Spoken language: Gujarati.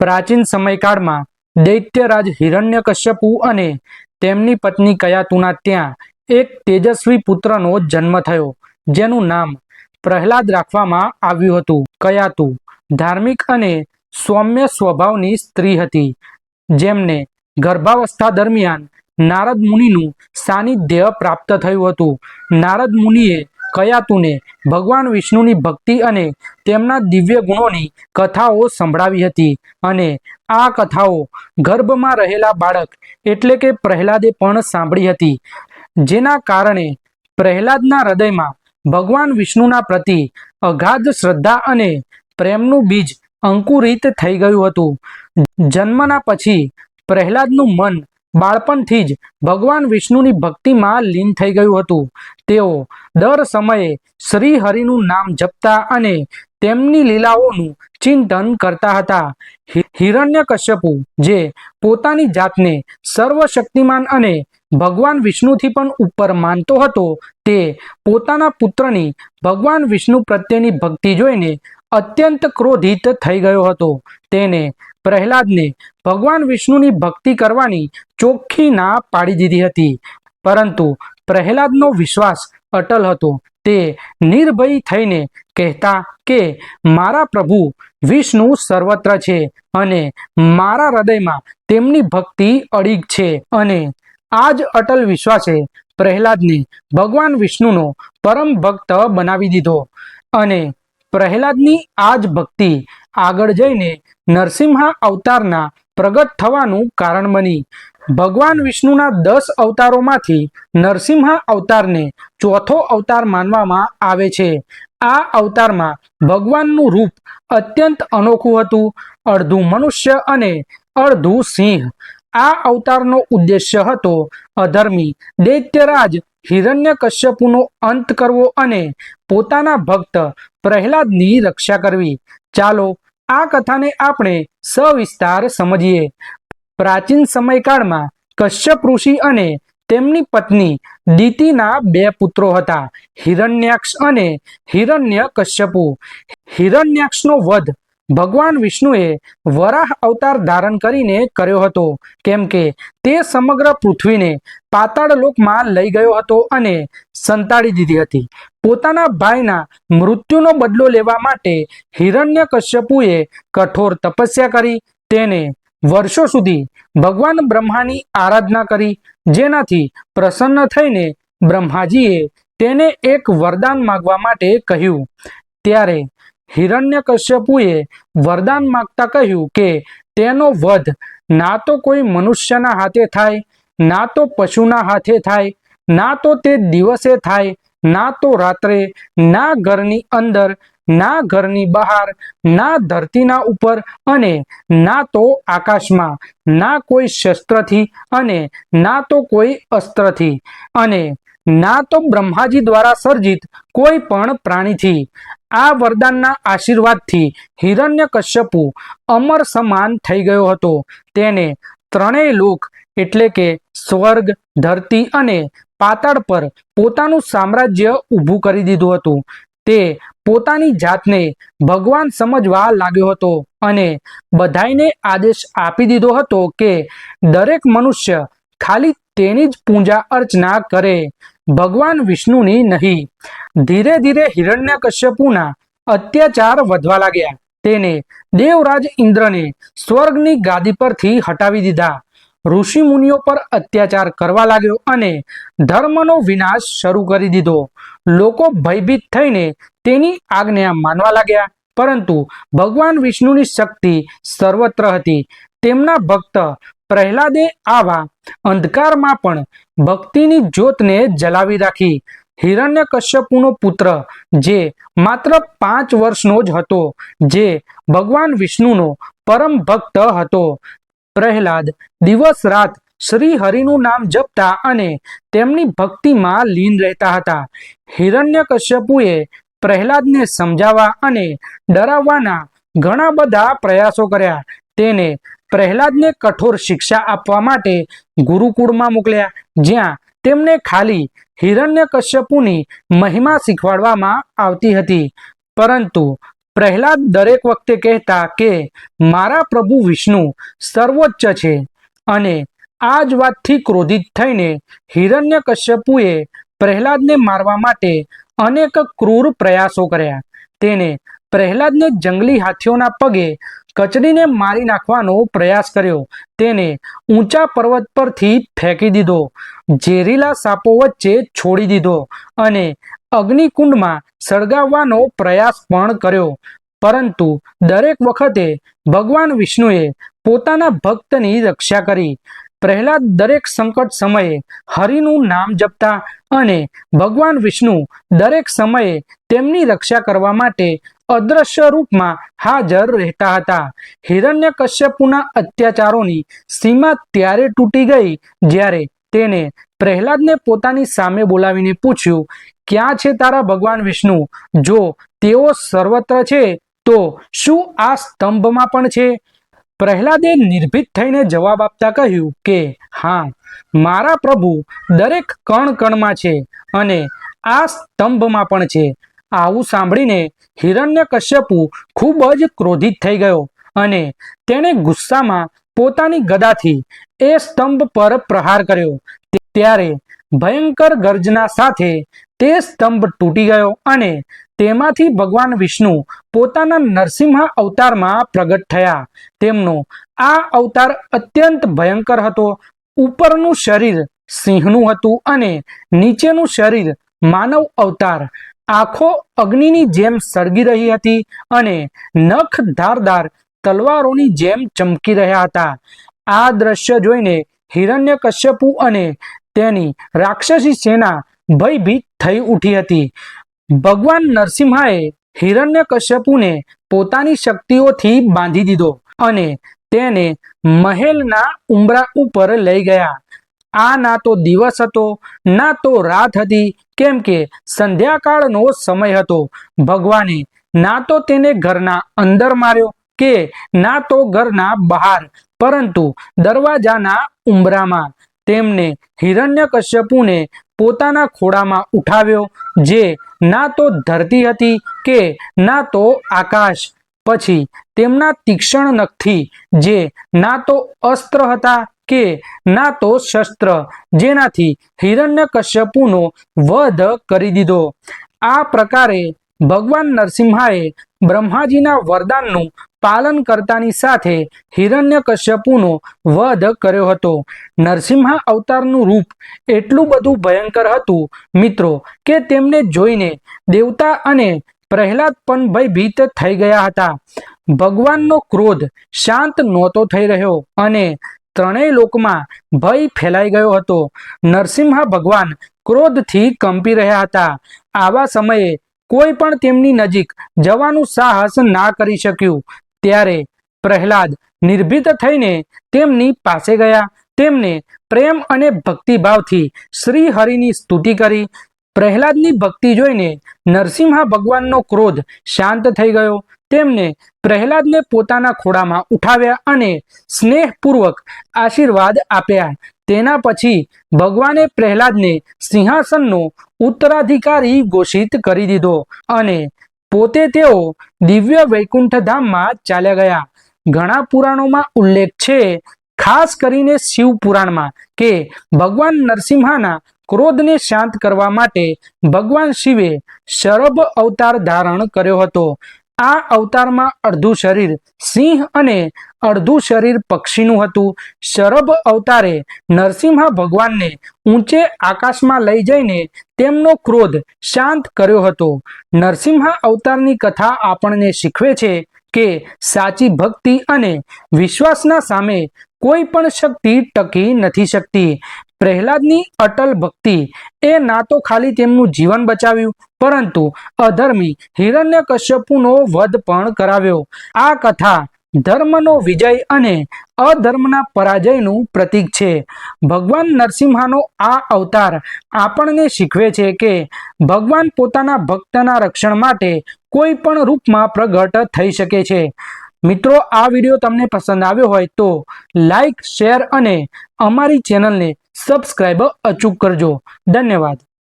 પ્રાચીન સમયકાળમાં દૈત્યરાજ હિરણ્યકશ્યપુ અને તેમની પત્ની કયાતુના ત્યાં એક તેજસ્વી પુત્રનો જન્મ થયો, જેનું નામ પ્રહલાદ રાખવામાં આવ્યું હતું. કયાતુ ધાર્મિક અને સૌમ્ય સ્વભાવની સ્ત્રી હતી, જેમને ગર્ભાવસ્થા દરમિયાન નારદ મુનિનું સાનિધ્ય પ્રાપ્ત થયું હતું. નારદ મુનિએ કયાતુને ભગવાન વિષ્ણુની ભક્તિ અને તેમના દિવ્ય ગુણોની કથાઓ સંભળાવી હતી? અને આ કથાઓ ગર્ભમાં રહેલા બાળક એટલે કે પ્રહલાદે પણ સાંભળી હતી, જેના કારણે પ્રહલાદના હૃદયમાં ભગવાન વિષ્ણુના પ્રતિ અગાધ શ્રદ્ધા અને પ્રેમનું બીજ અંકુરિત થઈ ગયું હતું. જન્મના પછી પ્રહલાદનું મન બાળપણથી જ ભગવાન વિષ્ણુની ભક્તિમાં લીન થઈ ગયું હતું. તેઓ દર સમયે શ્રી હરિનું નામ જપતા અને તેમની લીલાઓનું ચિંતન કરતા હતા. હિ- હિરણ્યકશ્યપુ, જે પોતાની જાતને સર્વશક્તિમાન અને ભગવાન વિષ્ણુથી પણ ઉપર માનતો હતો, તે પોતાના પુત્રની ભગવાન વિષ્ણુ પ્રત્યેની ભક્તિ જોઈને અત્યંત ક્રોધિત થઈ ગયો હતો. તેને પ્રહલાદને ભગવાન વિષ્ણુની ભક્તિ કરવાની ચોખ્ખી ના પાડી દીધી હતી. પરંતુ પ્રહલાદનો વિશ્વાસ અટલ હતો. તે નિર્ભય થઈને કહેતા કે, મારા પ્રભુ, વિષ્ણુ સર્વત્ર છે અને મારા હૃદયમાં તેમની ભક્તિ અડીગ છે અને આ જ અટલ વિશ્વાસે પ્રહલાદને ભગવાન વિષ્ણુનો પરમ ભક્ત બનાવી દીધો. અને પ્રહલાદની આ જ ભક્તિ આગળ જઈને નરસિંહ અવતારના પ્રગટ થવાનું કારણ બની. ભગવાન વિષ્ણુના દસ અવતારોમાંથી નરસિંહ અવતારને ચોથો અવતાર માનવામાં આવે છે. આ અવતારમાં ભગવાનનું રૂપ અત્યંત અનોખું હતું. અડધું મનુષ્ય અને અડધું સિંહ. આ અવતારનો ઉદ્દેશ્ય હતો અધર્મી દૈત્યરાજ હિરણ્ય કશ્યપુનો અંત કરવો અને પોતાના ભક્ત પ્રહલાદની રક્ષા કરવી. ચાલો આ કથાને આપણે સવિસ્તાર સમજીએ. પ્રાચીન સમયકાળમાં કશ્યપ ઋષિ અને તેમની પત્ની દીતીના બે પુત્રો હતા, હિરણ્યાક્ષ અને હિરણ્ય કશ્યપુ હિરણ્યાક્ષનો વધ ભગવાન વિષ્ણુએ વરાહ અવતાર ધારણ કરીને કર્યો હતો, કેમ કે તે સમગ્ર પૃથ્વીને પાતાળ લોકમાં લઈ ગયો હતો અને સંતાડી દીધી હતી. પોતાના ભાઈના મૃત્યુનો બદલો લેવા માટે હિરણ્ય કશ્યપુએ કઠોર તપસ્યા કરી. તેને વર્ષો સુધી ભગવાન બ્રહ્માની આરાધના કરી, જેનાથી પ્રસન્ન થઈને બ્રહ્માજીએ તેને એક વરદાન માગવા માટે કહ્યું. ત્યારે હિરણ્યકશ્યપુએ વરદાન માગતા કહ્યું કે તેનો વધ ના તો કોઈ મનુષ્યના હાથે થાય, ના તો પશુના હાથે થાય, ના તો તે દિવસે થાય ના તો રાત્રે, ના ઘરની અંદર, ના ઘરની બહાર, ના ધરતીના ઉપર અને ના તો આકાશમાં, ના કોઈ શસ્ત્રથી અને ના તો કોઈ અસ્ત્રથી અને ના તો બ્રહ્માજી દ્વારા સર્જિત કોઈ પણ પ્રાણીથી. આ વરદાનના આશીર્વાદથી હિરણ્ય કશ્યપુ અમર સમાન થઈ ગયો હતો. તેને ત્રણેય લોક એટલે કે સ્વર્ગ, ધરતી અને પાતાળ પર પોતાનું સામ્રાજ્ય ઊભું કરી દીધું હતું. તે પોતાની જાતને ભગવાન સમજવા લાગ્યો હતો અને બધાને આદેશ આપી દીધો હતો કે દરેક મનુષ્ય ખાલી તેની જ પૂજા અર્ચના કરે. ભગવાન વિષ્ણુની નહીં. ધીરે ધીરે હિરણ્યકશ્યપુના અત્યાચાર વધવા લાગ્યા. તેને દેવરાજ ઇન્દ્રને સ્વર્ગની ગાદી પરથી હટાવી દીધા. ઋષિ મુનિઓ પર અત્યાચાર કરવા લાગ્યો અને ધર્મનો વિનાશ શરૂ કરી દીધો. લોકો ભયભીત થઈને તેની આજ્ઞા માનવા લાગ્યા, પરંતુ ભગવાન વિષ્ણુની શક્તિ સર્વત્ર હતી. તેમના ભક્ત પ્રહલાદે આવા અંધકારમાં પણ ભક્તિની જ્યોતને જલાવી રાખી. હિરણ્ય કશ્યપુનો પુત્ર, જે માત્ર પાંચ વર્ષનો જ હતો, જે ભગવાન વિષ્ણુનો પરમ ભક્ત હતો પ્રહલાદ દિવસ રાત શ્રી હરિનું નામ જપતા અને તેમની ભક્તિમાં લીન રહેતા હતા. હિરણ્યકશ્યપુએ પ્રહલાદને સમજાવવા અને ડરાવવાના ઘણા બધા પ્રયાસો કર્યા. તેને પ્રહલાદને કઠોર શિક્ષા આપવા માટે ગુરુકુળમાં મોકલ્યા, જ્યાં તેમને ખાલી હિરણ્યકશ્યપુની મહિમા શીખવાડવામાં આવતી હતી. પરંતુ પ્રહલાદ દરેક વખતે કહેતા કે, મારા પ્રભુ વિષ્ણુ સર્વોચ્ચ છે. અને આ જ વાતથી ક્રોધિત થઈને હિરણ્યકશ્યપુએ પ્રહલાદને મારવા માટે અનેક ક્રૂર પ્રયાસો કર્યા. તેને પ્રહલાદને જંગલી હાથીઓના પગે કચડીને મારી નાખવાનો પ્રયાસ કર્યો. તેને ઊંચા પર્વત પરથી ફેંકી દીધો. ઝેરીલા સાપો વચ્ચે છોડી દીધો અને અગ્નિકુંડમાં સળગાવવાનો પ્રયાસ પણ કર્યો. પરંતુ દરેક વખતે ભગવાન વિષ્ણુએ પોતાના ભક્તની રક્ષા કરી. પ્રહલાદ દરેક સંકટ સમયે હરિનું નામ જપતા અને ભગવાન વિષ્ણુ દરેક સમયે તેમની રક્ષા કરવા માટે અદ્રશ્ય રૂપમાં હાજર રહેતા હતા. હિરણ્ય કશ્યપુના અત્યાચારોની સીમા ત્યારે તૂટી ગઈ, જ્યારે તેને પ્રહલાદને પોતાની સામે બોલાવીને પૂછ્યું, ક્યાં છે તારા ભગવાન વિષ્ણુ? જો તેઓ સર્વત્ર છે, તો શું આ સ્તંભમાં પણ છે? પ્રહલાદે નિર્ભીત થઈને જવાબ આપતા કહ્યું કે, હા, મારા પ્રભુ દરેક કણ કણમાં છે અને આ સ્તંભમાં પણ છે. આવું સાંભળીને હિરણ્ય કશ્યપુ ખૂબ જ ક્રોધિત થઈ ગયો અને તેણે ગુસ્સામાં પોતાની ગદાથી એ સ્તંભ પર પ્રહાર કર્યો. ત્યારે ભયંકર ગર્જના સાથે તે સ્તંભ તૂટી ગયો અને તેમાંથી ભગવાન વિષ્ણુ પોતાના નરસિંહ અવતારમાં પ્રગટ થયા. તેમનો આ અવતાર અત્યંત ભયંકર હતો. ઉપરનું શરીર સિંહનું હતું અને નીચેનું શરીર માનવ અવતાર. આંખો અગ્નિની જેમ સળગી રહી હતી અને નખ ધારદાર તલવારોની જેમ ચમકી રહ્યા હતા. આ દ્રશ્ય જોઈને હિરણ્યકશ્યપુ અને તેની રાક્ષસી સેના ભયભીત થઈ ઉઠી હતી. ભગવાન નરસિંહાએ હિરણ્યકશ્યપુને પોતાની શક્તિઓથી બાંધી દીધો અને તેને મહેલના ઉમરા ઉપર લઈ ગયા. આ ના તો દિવસ હતો, ના તો રાત હતી, કેમ કે સંધ્યાકાળનો સમય હતો. ભગવાને ના તો તેને ઘરના અંદર માર્યો કે ના તો ઘરના બહાર પરંતુ દરવાજાના ઉંબરામાં તેમને હિરણ્યકશ્યપુને પોતાના ખોળામાં ઉઠાવ્યો, જે ના તો ધરતી હતી કે ના તો આકાશ. પછી તેમના તીક્ષ્ણ નખથી, જે ના તો અસ્ત્ર હતા કે ના તો શસ્ત્ર, જેનાથી હિરણ્યકશ્યપુનો વધ કરી દીધો. આ પ્રકારે ભગવાન નરસિંહાએ બ્રહ્માજીના વરદાનનું પાલન કરતાની સાથે હિરણ્યકશ્યપુનો વધ કર્યો હતો. નરસિંહ અવતારનું રૂપ એટલું બધું ભયંકર હતું, મિત્રો, કે તેમને જોઈને દેવતા અને પ્રહલાદ પણ ભયભીત થઈ ગયા હતા. ભગવાનનો ક્રોધ શાંત નહોતો થઈ રહ્યો અને ત્રણેય લોકમાં ભય ફેલાઈ ગયો હતો. નરસિંહ ભગવાન ક્રોધથી કંપી રહ્યા હતા. આવા સમયે કોઈ પણ તેમની નજીક જવાનું સાહસ ના કરી શક્યું. ત્યારે પ્રહલાદ નિર્ભીત થઈને તેમની પાસે ગયા. તેમને પ્રેમ અને ભક્તિભાવથી શ્રી હરિની સ્તુતિ કરી. પ્રહલાદની ભક્તિ જોઈને નરસિંહા ભગવાનનો ક્રોધ શાંત થઈ ગયો. તેમને પ્રહલાદને પોતાના ખોળામાં ઉઠાવ્યા અને સ્નેહપૂર્વક આશીર્વાદ આપ્યા. તેના પછી ભગવાને પ્રહલાદને સિંહાસનનો ઉત્તરાધિકારી ઘોષિત કરી દીધો અને પોતે તેઓ દિવ્ય વૈકુંઠ ચાલ્યા ગયા. ઘણા પુરાણોમાં ઉલ્લેખ છે, ખાસ કરીને શિવ પુરાણમાં, કે ભગવાન નરસિંહાના ક્રોધને શાંત કરવા માટે ભગવાન શિવે શરભ અવતાર ધારણ કર્યો હતો. આ અવતારમાં અડધું શરીર સિંહ અને અડધું શરીર પક્ષીનું હતું. શરભ અવતારે નરસિંહ ભગવાનને ઊંચે આકાશમાં લઈ જઈને તેમનો ક્રોધ શાંત કર્યો હતો. નરસિંહ અવતારની કથા આપણને શીખવે છે કે સાચી ભક્તિ અને વિશ્વાસના સામે કોઈ પણ શક્તિ ટકી નથી શકતી. પ્રહલાદની અટલ ભક્તિ એ ના તો ખાલી તેમનું જીવન બચાવ્યું, પરંતુ અધર્મી હિરણ્ય કશ્યપુનો વધ પણ કરાવ્યો. આ કથા ધર્મનો વિજય અને અધર્મના પરાજયનું પ્રતીક છે. ભગવાન નરસિંહાનો આ અવતાર આપણને શીખવે છે કે ભગવાન પોતાના ભક્તના રક્ષણ માટે કોઈ પણ રૂપમાં પ્રગટ થઈ શકે છે. મિત્રો, આ વીડિયો તમને પસંદ આવ્યો હોય તો લાઈક, શેર અને અમારી ચેનલને સબસ્ક્રાઈબ અચૂક કરજો. ધન્યવાદ.